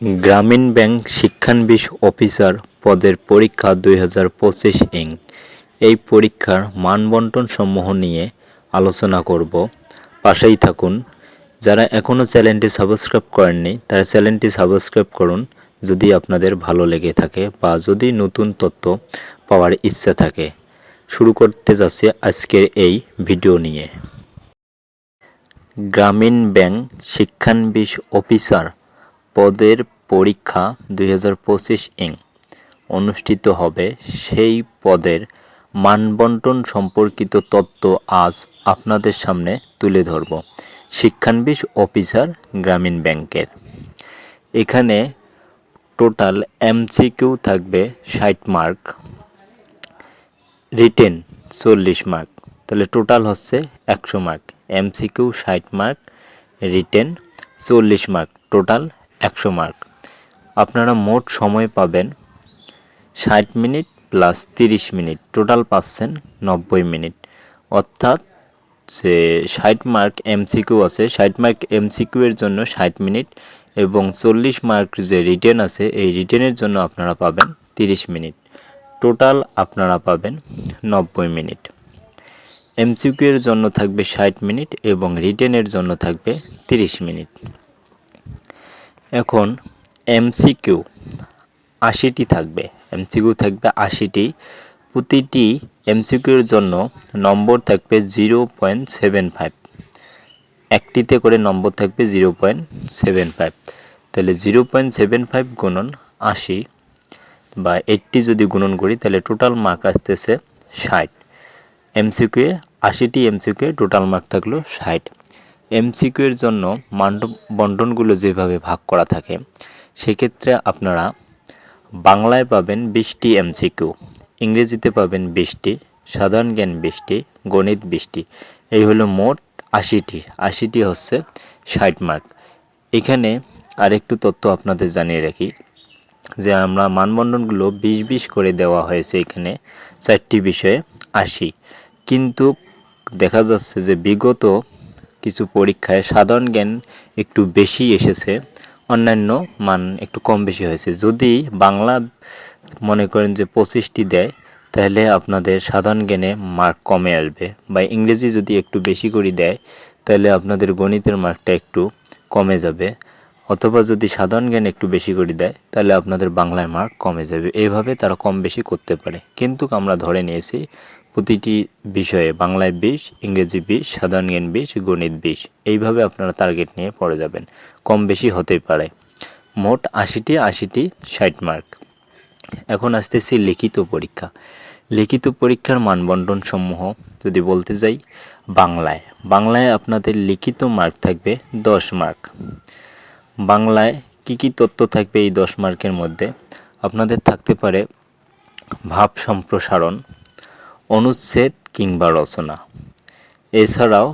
গ্রামীণ bank শিক্ষানবিশ officer পদের পরীক্ষা দুই হাজার পঁচিশ ইং। এই পরীক্ষার মানবন্টন সমূহ নিয়ে আলোচনা করব। পাশেই থাকুন। যারা এখনও চ্যানেলটি সাবস্ক্রাইব করেননি, তারা চ্যানেলটি সাবস্ক্রাইব করুন যদি আপনাদের ভালো লেগে থাকে বা যদি নতুন তথ্য পাওয়ার ইচ্ছা থাকে। শুরু করতে যাচ্ছে আজকের এই ভিডিও নিয়ে। গ্রামীণ ব্যাংক শিক্ষানবিশ অফিসার পদের পরীক্ষা দুই হাজার পঁচিশ ইং। অনুষ্ঠিত হবে সেই পদের মানবন্টন সম্পর্কিত তথ্য আজ আপনাদের সামনে তুলে ধরব। শিক্ষানবিশ অফিসার গ্রামীণ ব্যাংকের। এখানে টোটাল এমসিকিউ থাকবে ষাট মার্ক, রিটেন চল্লিশ মার্ক, তাহলে টোটাল হচ্ছে একশো মার্ক। এমসিকিউ ষাট মার্ক, রিটেন চল্লিশ মার্ক, টোটাল একশো মার্ক। আপনারা মোট সময় পাবেন ষাট মিনিট প্লাস তিরিশ মিনিট, টোটাল পাচ্ছেন নব্বই মিনিট। অর্থাৎ সে ষাট মার্ক এমসিকিউ আছে, ষাট মার্ক এমসিকিউ এর জন্য ষাট মিনিট এবং চল্লিশ মার্ক যে রিটেন আছে, এই রিটেনের জন্য আপনারা পাবেন তিরিশ মিনিট। টোটাল আপনারা পাবেন নব্বই মিনিট। এমসিকিউ এর জন্য থাকবে ষাট মিনিট এবং রিটেনের জন্য থাকবে তিরিশ মিনিট। এখন এমসিকিউ, আশিটি থাকবে। এমসিকিউ থাকবে আশিটি। প্রতিটি এমসিকিউর জন্য নম্বর থাকবে জিরো পয়েন্ট সেভেন ফাইভ। একটিতে করে নম্বর থাকবে জিরো পয়েন্ট সেভেন ফাইভ। তাহলে জিরো পয়েন্ট সেভেন ফাইভ গুণন আশি বা এইটটি যদি গুণন করি, তাহলে টোটাল মার্ক আসতেছে ষাট। এমসিকিউয়ে, আশিটি এমসিকিউ টোটাল মার্ক থাকল ষাট। এমসিকিউ এর জন্য মান্ড, বন্টনগুলো যেভাবে ভাগ করা থাকে, সেক্ষেত্রে আপনারা বাংলায় পাবেন বিশটি এমসিকিউ ইংরেজিতে পাবেন বিশটি, সাধারণ জ্ঞান বিশটি, গণিত বিশটি। এই হলো মোট আশিটি আশিটি হচ্ছে ষাট মার্ক। এখানে আরেকটু তথ্য আপনাদের জানিয়ে রাখি, যে আমরা মানবন্ধনগুলো বিশ বিশ করে দেওয়া হয়েছে এখানে, চারটি বিষয়ে আশি। কিন্তু দেখা যাচ্ছে যে বিগত কিছু পরীক্ষায় সাধারণ জ্ঞান একটু বেশি এসেছে, অন্যান্য মান একটু কম বেশি হয়েছে। যদি বাংলা মনে করেন যে পঁচিশটি দেয়, তাহলে আপনাদের সাধারণ জ্ঞানে মার্ক কমে আসবে। বা ইংরেজি যদি একটু বেশি করে দেয়, তাহলে আপনাদের গণিতের মার্কটা একটু কমে যাবে। অথবা যদি সাধারণ জ্ঞান একটু বেশি করে দেয়, তাহলে আপনাদের বাংলায় মার্ক কমে যাবে। এইভাবে তারা কম বেশি করতে পারে। কিন্তু আমরা ধরে নিয়েছি প্রতিটি বিষয়ে বাংলায় বিশ ইংরেজি বিশ সাধারণ জ্ঞান বিশ গণিত বিশ এইভাবে আপনারা টার্গেট নিয়ে পড়ে যাবেন। কম বেশি হতেই পারে। মোট আশিটি আশিটি ষাট মার্ক এখন আসতেছি লিখিত পরীক্ষা। লিখিত পরীক্ষার মানবন্টন সমূহ যদি বলতে যাই, বাংলায়। বাংলায় আপনাদের লিখিত মার্ক থাকবে দশ মার্ক বাংলায় কি কি তথ্য থাকবে এই দশ মার্কের মধ্যে? আপনাদের থাকতে পারে ভাব সম্প্রসারণ অনুচ্ছেদ কিংবা রচনা। এছাড়াও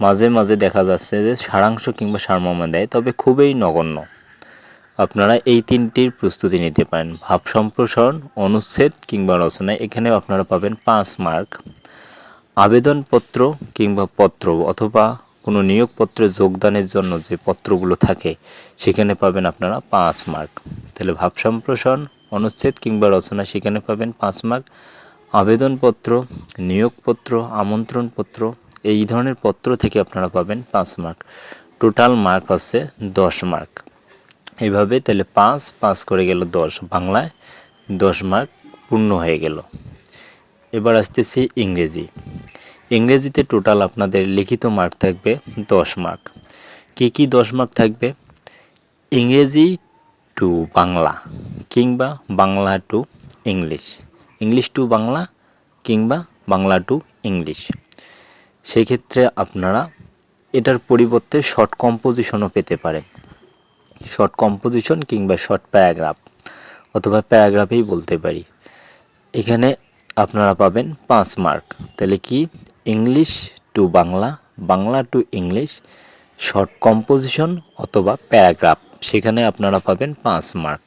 মাঝে মাঝে দেখা যাচ্ছে যে সারাংশ কিংবা সারমর্ম দেয়, তবে খুবই নগণ্য। আপনারা এই তিনটির প্রস্তুতি নিতে পারেন। ভাব সম্প্রসারণ, অনুচ্ছেদ কিংবা রচনা এখানে আপনারা পাবেন পাঁচ মার্ক। আবেদনপত্র কিংবা পত্র অথবা কোনো নিয়োগপত্রে যোগদানের জন্য যে পত্রগুলো থাকে, সেখানে পাবেন আপনারা পাঁচ মার্ক। তাহলে ভাব সম্প্রসারণ, অনুচ্ছেদ কিংবা রচনা সেখানে পাবেন পাঁচ মার্ক। আবেদনপত্র, নিয়োগপত্র, আমন্ত্রণপত্র, এই ধরনের পত্র থেকে আপনারা পাবেন পাঁচ মার্ক। টোটাল মার্ক হচ্ছে দশ মার্ক। এইভাবে তাহলে পাঁচ পাঁচ করে গেল দশ। বাংলায় দশ মার্ক পূর্ণ হয়ে গেল। এবার আসতেছি ইংরেজি। ইংরেজিতে টোটাল আপনাদের লিখিত মার্ক থাকবে দশ মার্ক। কী কী দশ মার্ক থাকবে? ইংরেজি টু বাংলা কিংবা Bangla to English. English to Bangla কিংবা বাংলা টু ইংলিশ সেক্ষেত্রে আপনারা এটার পরিবর্তে শর্ট কম্পোজিশনও পেতে পারেন। শর্ট কম্পোজিশন কিংবা শর্ট প্যারাগ্রাফ অথবা প্যারাগ্রাফেই বলতে পারি। এখানে আপনারা পাবেন পাঁচ মার্ক তাহলে কি? English to Bangla Bangla to English short composition অথবা প্যারাগ্রাফ সেখানে আপনারা পাবেন পাঁচ মার্ক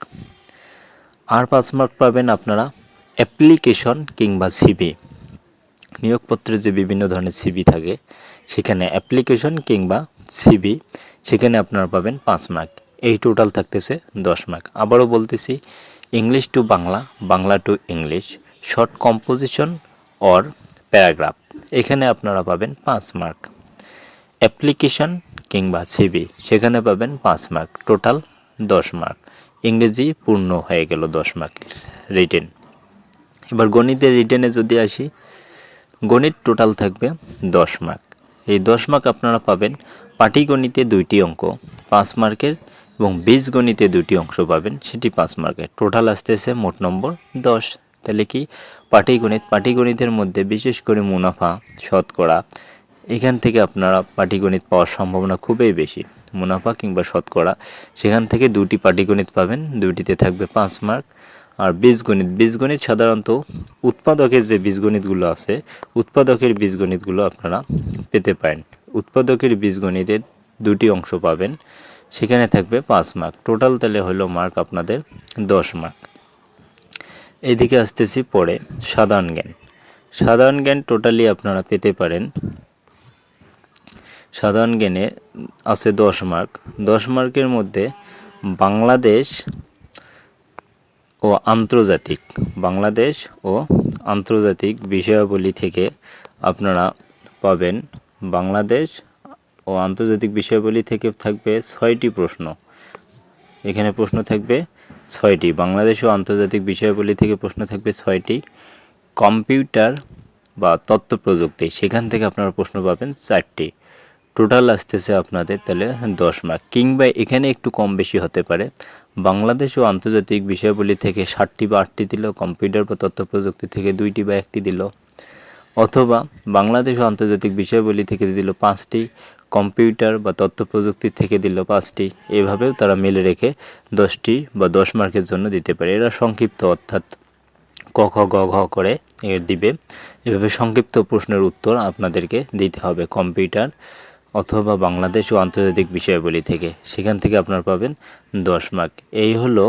আর পাঁচ মার্ক পাবেন আপনারা অ্যাপ্লিকেশন কিংবা সিবি নিয়োগপত্রে যে বিভিন্ন ধরনের সিবি থাকে, সেখানে অ্যাপ্লিকেশন কিংবা সিবি সেখানে আপনারা পাবেন পাঁচ মার্ক এই টোটাল থাকতেছে দশ মার্ক আবারও বলতেছি English to Bangla Bangla to English short composition or paragraph এখানে আপনারা পাবেন পাঁচ মার্ক অ্যাপ্লিকেশন কিংবা সিবি সেখানে পাবেন পাঁচ মার্ক টোটাল দশ মার্ক ইংরেজি পূর্ণ হয়ে গেল দশ মার্ক রিটেন এবার গণিতের রিটেনে যদি আসি, গণিত টোটাল থাকবে দশ মার্ক এই দশ মার্ক আপনারা পাবেন পাটিগণিতে দুইটি অঙ্ক, পাঁচ মার্কের এবং বীজগণিতে দুটি অংশ পাবেন, সেটি পাঁচ মার্কের টোটাল আসতেছে মোট নম্বর দশ। তাহলে কি? পাটিগণিত, পাটিগণিতের মধ্যে বিশেষ করে মুনাফা, শতকরা, এখান থেকে আপনারা পাটিগণিত পাওয়ার সম্ভাবনা খুবই বেশি। মুনাফা কিংবা শতকরা, সেখান থেকে দুটি পাটিগণিত পাবেন, দুইটিতে থাকবে পাঁচ মার্ক আর বীজগণিত বীজগণিত সাধারণত উৎপাদকের যে বীজগণিতগুলো আছে, উৎপাদকের বীজগণিতগুলো আপনারা পেতে পারেন। উৎপাদকের বীজগণিতের দুটি অংশ পাবেন, সেখানে থাকবে পাঁচ মার্ক। টোটাল তাহলে হলো মার্ক আপনাদের দশ মার্ক। এদিকে আসতেছি পরে সাধারণ জ্ঞান। সাধারণ জ্ঞান টোটালি আপনারা পেতে পারেন। সাধারণ জ্ঞানে আছে দশ মার্ক। দশ মার্কের মধ্যে বাংলাদেশ ও আন্তর্জাতিক, বাংলাদেশ ও আন্তর্জাতিক বিষয়াবলী থেকে আপনারা পাবেন বাংলাদেশ ও আন্তর্জাতিক বিষয়াবলী থেকে থাকবে ছয়টি প্রশ্ন। এখানে প্রশ্ন থাকবে ছয়টি, বাংলাদেশ ও আন্তর্জাতিক বিষয়াবলী থেকে প্রশ্ন থাকবে ছয়টি। কম্পিউটার বা তথ্য প্রযুক্তি, সেখান থেকে আপনারা প্রশ্ন পাবেন চারটি। টোটাল আসতেছে আপনাদের তাহলে দশ মার্ক কিংবা এখানে একটু কম বেশি হতে পারে। বাংলাদেশ ও আন্তর্জাতিক বিষয়াবলী থেকে ষাটটি বা আটটি দিল কম্পিউটার বা তথ্য প্রযুক্তি থেকে দুইটি বা একটি দিল। অথবা বাংলাদেশ ও আন্তর্জাতিক বিষয়াবলী থেকে দিল পাঁচটি কম্পিউটার বা তথ্য প্রযুক্তি থেকে দিল পাঁচটি। এভাবেও তারা মেলে রেখে দশটি বা দশ মার্কের জন্য দিতে পারে। এরা সংক্ষিপ্ত অর্থাৎ ক, খ, গ, ঘ করে দিবে। এভাবে সংক্ষিপ্ত প্রশ্নের উত্তর আপনাদেরকে দিতে হবে। কম্পিউটার অথবা বাংলাদেশ ও আন্তর্জাতিক বিষয়াবলী থেকে। সেখান থেকে আপনারা পাবেন দশ মার্ক এই হলো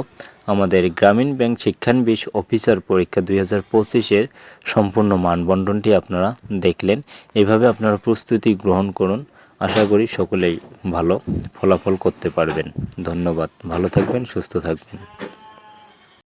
আমাদের গ্রামীণ ব্যাংক শিক্ষানবিশ অফিসার পরীক্ষা দুই হাজার পঁচিশের সম্পূর্ণ মানবন্টনটি আপনারা দেখলেন। এভাবে আপনারা প্রস্তুতি গ্রহণ করুন। আশা করি সকলেই ভালো ফলাফল করতে পারবেন। ধন্যবাদ। ভালো থাকবেন, সুস্থ থাকবেন।